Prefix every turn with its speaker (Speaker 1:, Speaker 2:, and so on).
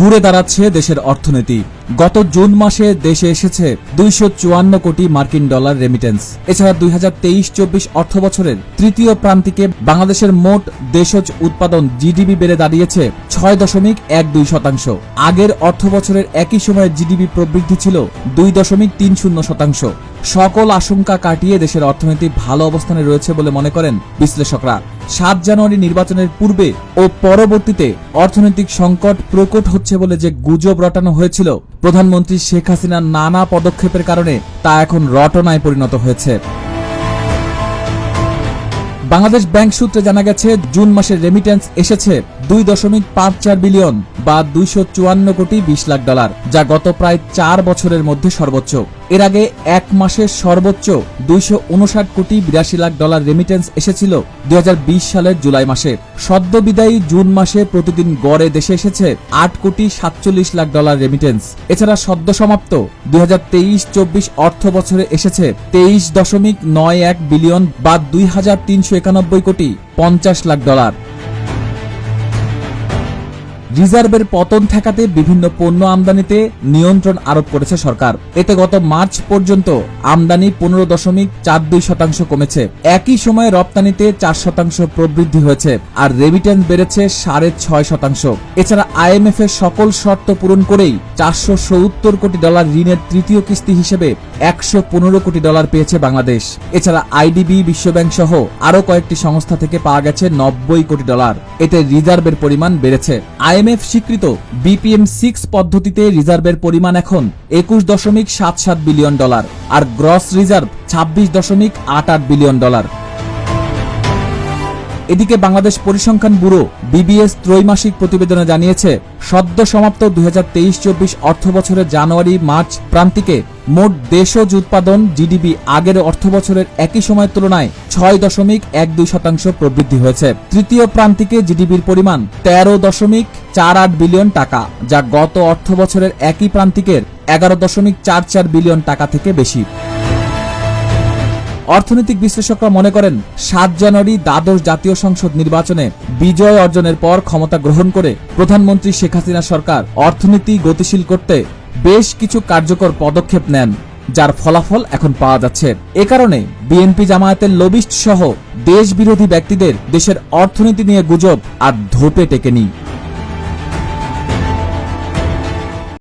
Speaker 1: ঘুরে দাঁড়াচ্ছে দেশের অর্থনীতি। গত জুন মাসে দেশে এসেছে দুইশো চুয়ান্ন কোটি মার্কিন ডলার রেমিটেন্স এছাড়া দুই হাজার তেইশ চব্বিশ অর্থ বছরের তৃতীয় প্রান্তিকে বাংলাদেশের মোট দেশজ উৎপাদন জিডিপি বেড়ে দাঁড়িয়েছে ছয় দশমিক এক দুই শতাংশ। আগের অর্থ বছরের একই সময়ে জিডিপি প্রবৃদ্ধি ছিল দুই দশমিক তিন শূন্য শতাংশ। সকল আশঙ্কা কাটিয়ে দেশের অর্থনীতি ভালো অবস্থানে রয়েছে বলে মনে করেন বিশ্লেষকরা। সাত জানুয়ারি নির্বাচনের পূর্বে ও পরবর্তীতে অর্থনৈতিক সংকট প্রকট হচ্ছে বলে যে গুজব রটানো হয়েছিল প্রধানমন্ত্রী শেখ হাসিনার নানা পদক্ষেপের কারণে তা এখন রটনায় পরিণত হয়েছে। বাংলাদেশ ব্যাংক সূত্রে জানা গেছে, জুন মাসের রেমিটেন্স এসেছে দুই দশমিক পাঁচ চার বিলিয়ন বা দুইশো চুয়ান্ন কোটি বিশ লাখ ডলার, যা গত প্রায় চার বছরের মধ্যে সর্বোচ্চ। এর আগে এক মাসের সর্বোচ্চ দুইশো উনষাট কোটি বিরাশি লাখ ডলার রেমিটেন্স এসেছিল দুই হাজার বিশ সালের জুলাই মাসে। সদ্য বিদায়ী জুন মাসে প্রতিদিন গড়ে দেশে এসেছে আট কোটি সাতচল্লিশ লাখ ডলার রেমিটেন্স এছাড়া সদ্য সমাপ্ত দুই হাজার তেইশ চব্বিশ অর্থ বছরে এসেছে তেইশ দশমিক নয় এক বিলিয়ন বা দুই হাজার তিনশো একানব্বই কোটি পঞ্চাশ লাখ ডলার। রিজার্ভের পতন ঠেকাতে বিভিন্ন পণ্য আমদানিতে নিয়ন্ত্রণ আরোপ করেছে সরকার। এতে গত মার্চ পর্যন্ত আমদানি পনেরো দশমিক চার দুই শতাংশ কমেছে। একই সময়ে রপ্তানিতে চার শতাংশ প্রবৃদ্ধি হয়েছে আর রেমিটেন্স বেড়েছে সাড়ে ছয় শতাংশ। এছাড়া আইএমএফ এর সকল শর্ত পূরণ করেই চারশো সত্তর কোটি ডলার ঋণের তৃতীয় কিস্তি হিসেবে একশো পনেরো কোটি ডলার পেয়েছে বাংলাদেশ। এছাড়া আইডিবি, বিশ্বব্যাংক সহ আরও কয়েকটি সংস্থা থেকে পাওয়া গেছে নব্বই কোটি ডলার। এতে রিজার্ভের পরিমাণ বেড়েছে। আইএমএফ স্বীকৃত বিপিএম সিক্স পদ্ধতিতে রিজার্ভের পরিমাণ এখন একুশ দশমিক সাত সাত বিলিয়ন ডলার আর গ্রস রিজার্ভ ছাব্বিশ দশমিক আট আট বিলিয়ন ডলার। এদিকে বাংলাদেশ পরিসংখ্যান ব্যুরো বিবিএস ত্রৈমাসিক প্রতিবেদনে জানিয়েছে, সদ্য সমাপ্ত দুই হাজার তেইশ চব্বিশ অর্থ বছরের জানুয়ারি মার্চ প্রান্তিকে মোট দেশজ উৎপাদন জিডিপি আগের অর্থ বছরের একই সময়ের তুলনায় ছয় দশমিক এক দুই শতাংশ প্রবৃদ্ধি হয়েছে। তৃতীয় প্রান্তিকে জিডিপির পরিমাণ তেরো দশমিক চার আট বিলিয়ন টাকা, যা গত অর্থ বছরের একই প্রান্তিকের এগারো দশমিক চার চার বিলিয়ন টাকা থেকে বেশি। অর্থনৈতিক বিশ্লেষকরা মনে করেন, সাত জানুয়ারি দ্বাদশ জাতীয় সংসদ নির্বাচনে বিজয় অর্জনের পর ক্ষমতা গ্রহণ করে প্রধানমন্ত্রী শেখ হাসিনা সরকার অর্থনীতি গতিশীল করতে বেশ কিছু কার্যকর পদক্ষেপ নেন, যার ফলাফল এখন পাওয়া যাচ্ছে। এ কারণে বিএনপি জামায়াতের লবিস্ট সহ দেশ বিরোধী ব্যক্তিদের দেশের অর্থনীতি নিয়ে গুজব আর ধোপে টেকেনি।